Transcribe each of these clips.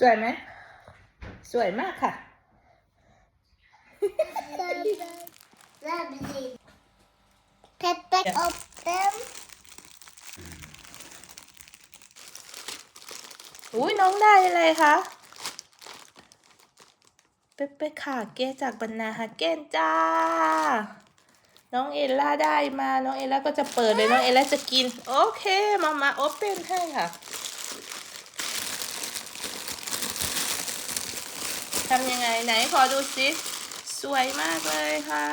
สวยไหมสวยมากค่ะเพชรเป็กอบเต็มอุ้ยน้องได้อะไรคะเป๊ะๆค่ะเก้จากบรรณาฮาเกนจ้า น้องเอลล่าได้มาน้องเอลล่าก็จะเปิดเลยน้องเอลล่าจะกิน โอเคมามาโอเปนให้ค่ะทำยังไงไหนขอดูสิสวยมากเลยค่ะ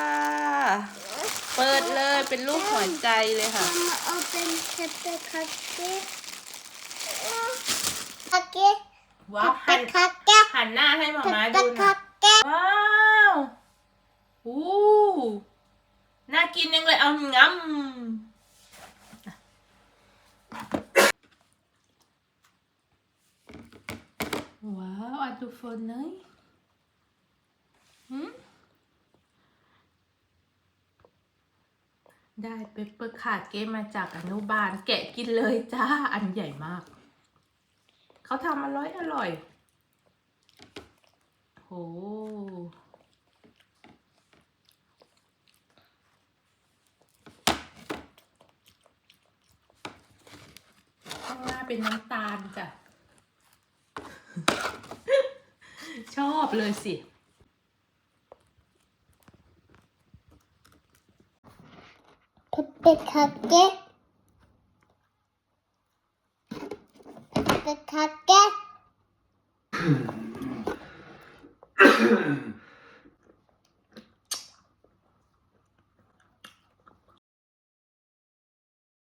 เปิดเลยเป็นรูปหัวใจเลยค่ะ Mama open pepper cookie. Cookie. ว้าวหัน Pepper cookie. หันหน้าให้หมามาดู Pepper หน่อย cookie. ว้าวอู้ น่ากินยังเลยเอางั้มว้าวอัดดูฝนเนยหืมได้เปปเปอร์ขาดเกมมาจากอนุบาล แกะกินเลยจ้า อันใหญ่มาก เขาทำอร่อยอร่อยโห ข้างหน้า เป็นน้ำตาลจ้ะ ชอบเลยสิ 빽빽하게 빽빽하게